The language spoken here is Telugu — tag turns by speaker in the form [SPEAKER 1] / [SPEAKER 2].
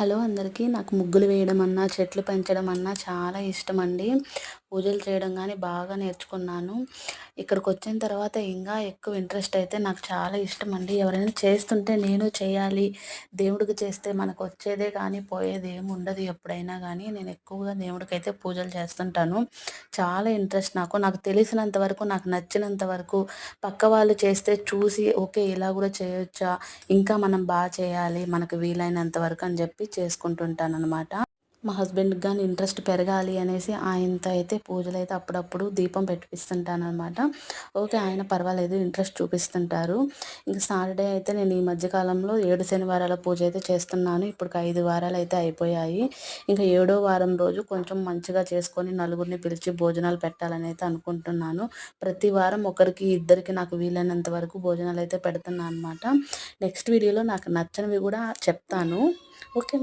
[SPEAKER 1] హలో అందరికీ. నాకు ముగ్గులు వేయడం అన్నా చెట్లు పెంచడం అన్నా చాలా ఇష్టం అండి పూజలు చేయడం కానీ బాగా నేర్చుకున్నాను. ఇక్కడికి వచ్చిన తర్వాత ఇంకా ఎక్కువ ఇంట్రెస్ట్ అయితే నాకు చాలా ఇష్టం అండి ఎవరైనా చేస్తుంటే నేను చేయాలి. దేవుడికి చేస్తే మనకు వచ్చేదే కానీ పోయేది ఏమి ఉండదు ఎప్పుడైనా కానీ నేను ఎక్కువగా దేవుడికి అయితే పూజలు చేస్తుంటాను. చాలా ఇంట్రెస్ట్ నాకు. నాకు తెలిసినంత వరకు నాకు నచ్చినంత వరకు పక్క వాళ్ళు చేస్తే చూసి ఓకే ఇలా కూడా చేయొచ్చా? ఇంకా మనం బాగా చేయాలి. మనకు వీలైనంత వరకు అని చెప్పి చేసుకుంటుంటాను అనమాట మా హస్బెండ్కి కానీ ఇంట్రెస్ట్ పెరగాలి అనేసి ఆయనతో అయితే పూజలు అయితే అప్పుడప్పుడు దీపం పెట్టిస్తుంటాను అనమాట ఓకే ఆయన పర్వాలేదు ఇంట్రెస్ట్ చూపిస్తుంటారు. ఇంకా సాటర్డే అయితే నేను ఈ మధ్యకాలంలో ఏడు శనివారాల పూజ అయితే చేస్తున్నాను. ఇప్పుడు ఐదు వారాలు అయితే అయిపోయాయి. ఇంకా ఏడో వారం రోజు కొంచెం మంచిగా చేసుకొని నలుగురిని పిలిచి భోజనాలు పెట్టాలని అయితే అనుకుంటున్నాను. ప్రతి వారం ఒకరికి ఇద్దరికి నాకు వీలైనంత వరకు భోజనాలు అయితే పెడుతున్నాను అనమాట నెక్స్ట్ వీడియోలో నాకు నచ్చనివి కూడా చెప్తాను. ఓకే.